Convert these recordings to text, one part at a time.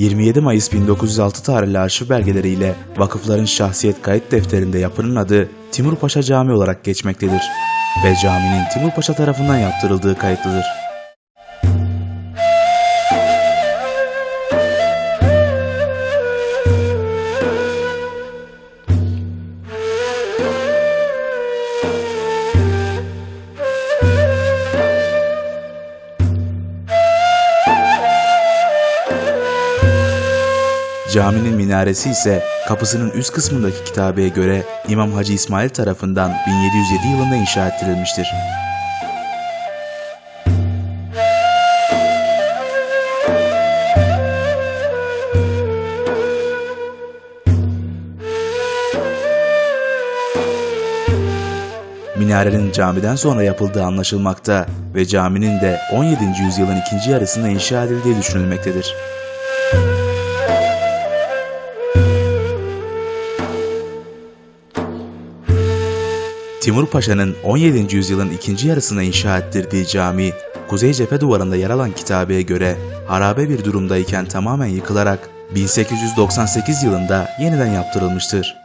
27 Mayıs 1906 tarihli arşiv belgeleriyle vakıfların şahsiyet kayıt defterinde yapının adı Timur Paşa Camii olarak geçmektedir ve caminin Timur Paşa tarafından yaptırıldığı kayıtlıdır. Caminin minaresi ise kapısının üst kısmındaki kitabeye göre İmam Hacı İsmail tarafından 1707 yılında inşa ettirilmiştir. Minarenin camiden sonra yapıldığı anlaşılmakta ve caminin de 17. yüzyılın ikinci yarısında inşa edildiği düşünülmektedir. Timur Paşa'nın 17. yüzyılın ikinci yarısına inşa ettirdiği cami, kuzey cephe duvarında yer alan kitabeye göre harabe bir durumdayken tamamen yıkılarak 1898 yılında yeniden yaptırılmıştır.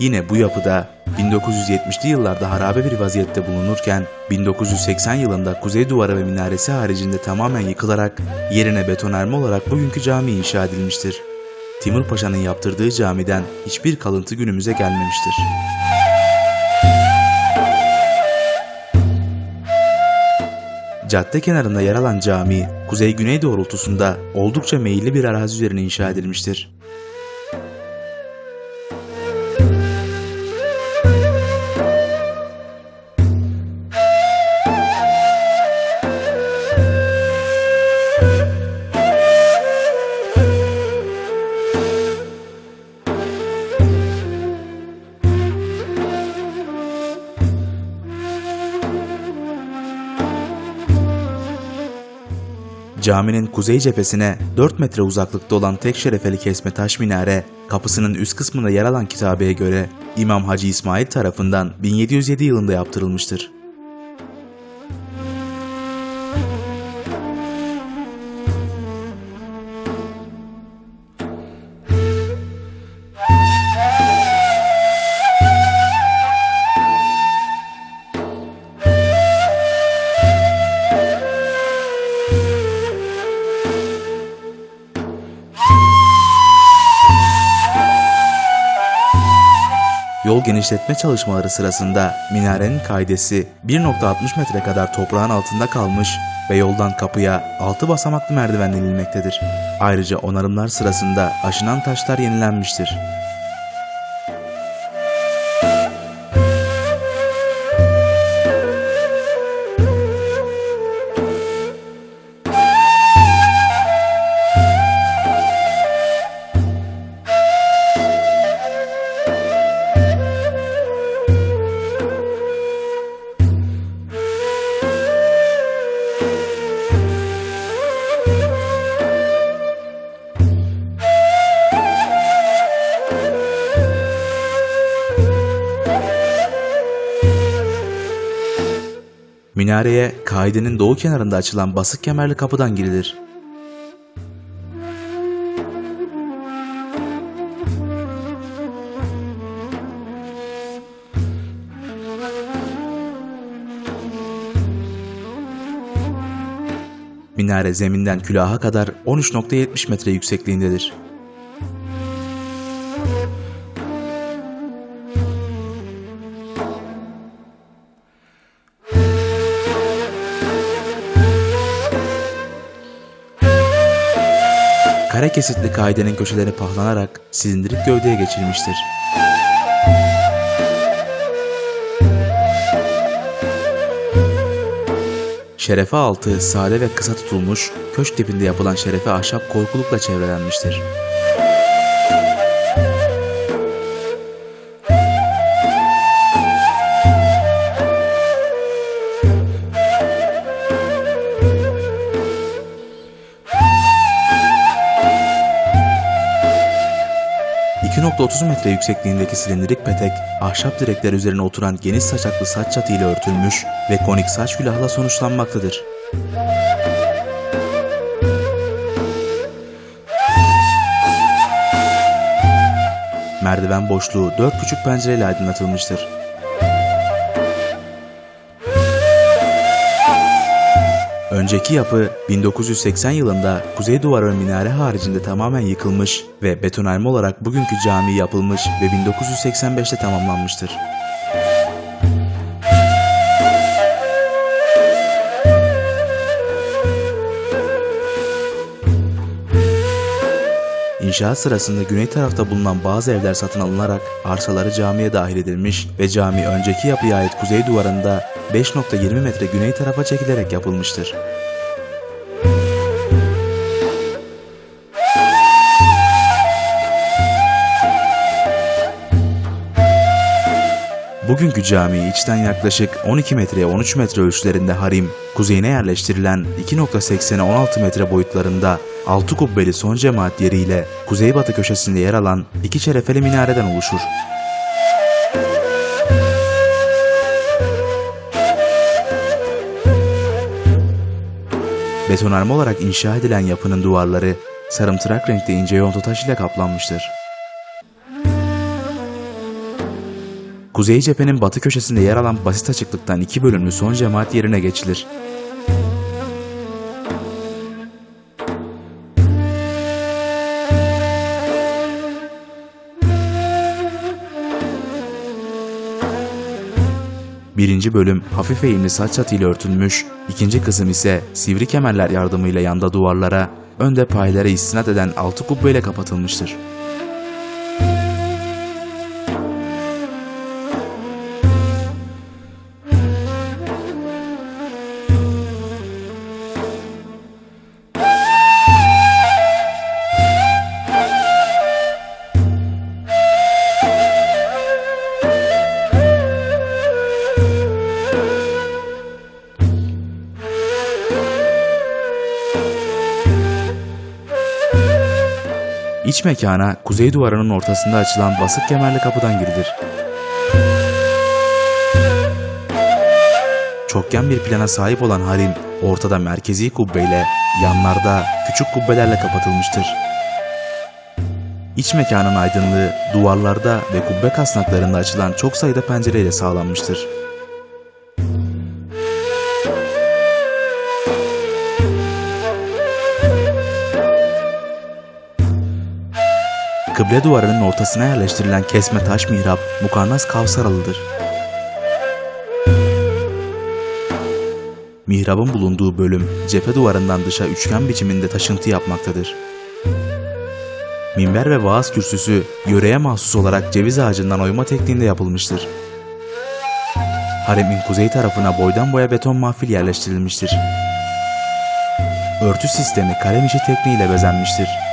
Yine bu yapıda 1970'li yıllarda harabe bir vaziyette bulunurken 1980 yılında kuzey duvarı ve minaresi haricinde tamamen yıkılarak yerine betonarme olarak bugünkü cami inşa edilmiştir. Timur Paşa'nın yaptırdığı camiden hiçbir kalıntı günümüze gelmemiştir. Cadde kenarında yer alan cami, kuzey-güney doğrultusunda oldukça meyilli bir arazi üzerine inşa edilmiştir. Caminin kuzey cephesine 4 metre uzaklıkta olan tek şerefeli kesme taş minare, kapısının üst kısmında yer alan kitabeye göre İmam Hacı İsmail tarafından 1707 yılında yaptırılmıştır. Genişletme çalışmaları sırasında minarenin kaidesi 1.60 metre kadar toprağın altında kalmış ve yoldan kapıya 6 basamaklı merdivenle inilmektedir. Ayrıca onarımlar sırasında aşınan taşlar yenilenmiştir. Minareye kaidenin doğu kenarında açılan basık kemerli kapıdan girilir. Minare zeminden külaha kadar 13.70 metre yüksekliğindedir. Kesitli kaidenin köşeleri pahlanarak silindirik gövdeye geçirilmiştir. Şerefe altı sade ve kısa tutulmuş, köşk tipinde yapılan şerefe ahşap korkulukla çevrelenmiştir. 2.30 metre yüksekliğindeki silindirik petek, ahşap direkler üzerine oturan geniş saçaklı saç çatıyla örtülmüş ve konik saç külahla sonuçlanmaktadır. Merdiven boşluğu dört küçük pencereyle aydınlatılmıştır. Önceki yapı 1980 yılında kuzey duvarı minare haricinde tamamen yıkılmış ve betonarme olarak bugünkü cami yapılmış ve 1985'te tamamlanmıştır. İnşaat sırasında güney tarafta bulunan bazı evler satın alınarak arsaları camiye dahil edilmiş ve cami önceki yapıya ait kuzey duvarında 5.20 metre güney tarafa çekilerek yapılmıştır. Bugünkü cami içten yaklaşık 12 metreye 13 metre ölçülerinde harim, kuzeyine yerleştirilen 2.80'e 16 metre boyutlarında 6 kubbeli son cemaat yeriyle kuzeybatı köşesinde yer alan iki çerefeli minareden oluşur. Betonarme olarak inşa edilen yapının duvarları sarımtırak renkte ince yontu taş ile kaplanmıştır. Kuzey cephenin batı köşesinde yer alan basit açıklıktan iki bölümlü son cemaat yerine geçilir. Birinci bölüm hafif eğimli saç çatıyla örtülmüş, ikinci kısım ise sivri kemerler yardımıyla yanda duvarlara, önde paylara istinat eden altı kubbeyle kapatılmıştır. İç mekana kuzey duvarının ortasında açılan basık kemerli kapıdan girilir. Çokgen bir plana sahip olan harim ortada merkezi kubbeyle, yanlarda küçük kubbelerle kapatılmıştır. İç mekanın aydınlığı duvarlarda ve kubbe kasnaklarında açılan çok sayıda pencereyle sağlanmıştır. Kıble duvarının ortasına yerleştirilen kesme taş mihrap mukarnas kavsaralıdır. Mihrabın bulunduğu bölüm cephe duvarından dışa üçgen biçiminde taşıntı yapmaktadır. Minber ve vaaz kürsüsü yöreye mahsus olarak ceviz ağacından oyma tekniğinde yapılmıştır. Haremin kuzey tarafına boydan boya beton mahfil yerleştirilmiştir. Örtü sistemi kalem işi tekniğiyle bezenmiştir.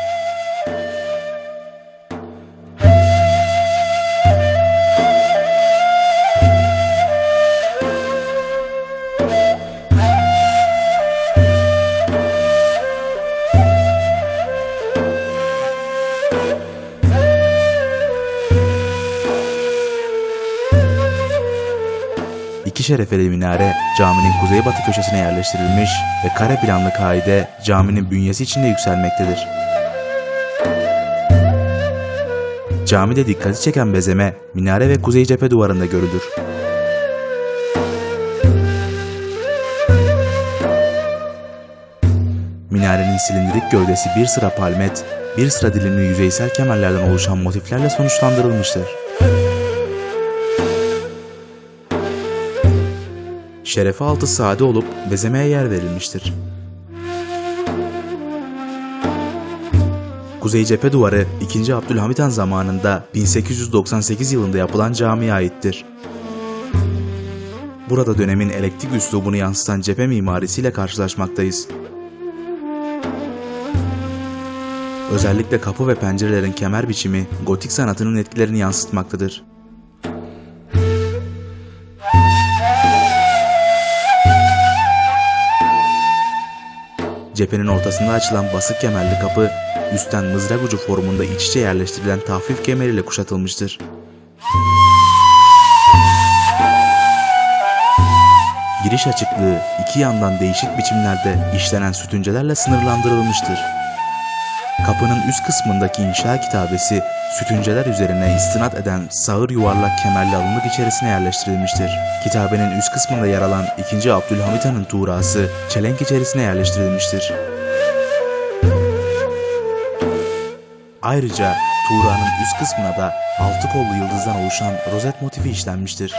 Şerefeli minare caminin kuzeybatı köşesine yerleştirilmiş ve kare planlı kaide caminin bünyesi içinde yükselmektedir. Camide dikkati çeken bezeme minare ve kuzey cephe duvarında görülür. Minarenin silindirik gövdesi bir sıra palmet, bir sıra dilimli yüzeysel kemerlerden oluşan motiflerle sonuçlandırılmıştır. Şerefe altı sade olup bezemeye yer verilmiştir. Kuzey cephe duvarı 2. Abdülhamit Han zamanında 1898 yılında yapılan camiye aittir. Burada dönemin elektrik üslubunu yansıtan cephe mimarisiyle karşılaşmaktayız. Özellikle kapı ve pencerelerin kemer biçimi gotik sanatının etkilerini yansıtmaktadır. Cephenin ortasında açılan basık kemerli kapı üstten mızrak ucu formunda iç içe yerleştirilen tahfif kemeriyle kuşatılmıştır. Giriş açıklığı iki yandan değişik biçimlerde işlenen sütüncelerle sınırlandırılmıştır. Kapının üst kısmındaki inşa kitabesi sütünceler üzerine istinat eden sağır yuvarlak kemerli alınlık içerisine yerleştirilmiştir. Kitabenin üst kısmında yer alan 2. Abdülhamit Han'ın tuğrası çelenk içerisine yerleştirilmiştir. Ayrıca tuğranın üst kısmına da altı kollu yıldızdan oluşan rozet motifi işlenmiştir.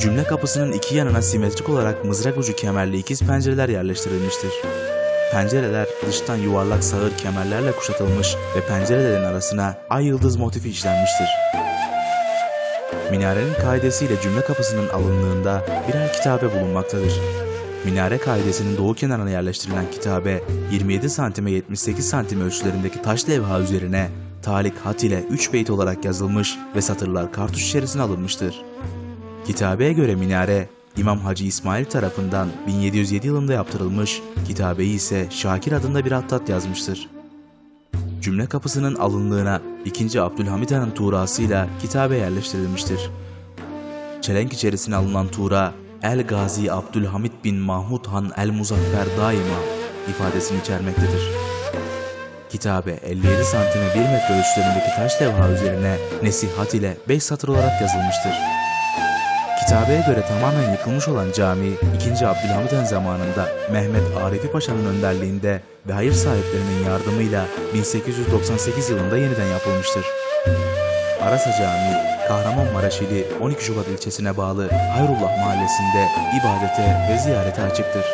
Cümle kapısının iki yanına simetrik olarak mızrak ucu kemerli ikiz pencereler yerleştirilmiştir. Pencereler dıştan yuvarlak sağır kemerlerle kuşatılmış ve pencerelerin arasına ay yıldız motifi işlenmiştir. Minarenin kaidesiyle cümle kapısının alınlığında birer kitabe bulunmaktadır. Minare kaidesinin doğu kenarına yerleştirilen kitabe 27 santime 78 santim ölçülerindeki taş levha üzerine talik hat ile 3 beyt olarak yazılmış ve satırlar kartuş içerisine alınmıştır. Kitabeye göre minare İmam Hacı İsmail tarafından 1707 yılında yaptırılmış, kitabeyi ise Şakir adında bir hattat yazmıştır. Cümle kapısının alınlığına 2. Abdülhamit Han'ın tuğrasıyla kitabe yerleştirilmiştir. Çelenk içerisine alınan tuğra El Gazi Abdülhamit bin Mahmud Han El Muzaffer daima ifadesini içermektedir. Kitabe 57 santime 1 metre ölçülerindeki taş levha üzerine nesihat ile 5 satır olarak yazılmıştır. Kitabeye göre tamamen yıkılmış olan cami 2. Abdülhamit Han zamanında Mehmet Arifi Paşa'nın önderliğinde ve hayır sahiplerinin yardımıyla 1898 yılında yeniden yapılmıştır. Arasa Camii, Kahramanmaraş ili 12 Şubat ilçesine bağlı Hayrullah mahallesinde ibadete ve ziyarete açıktır.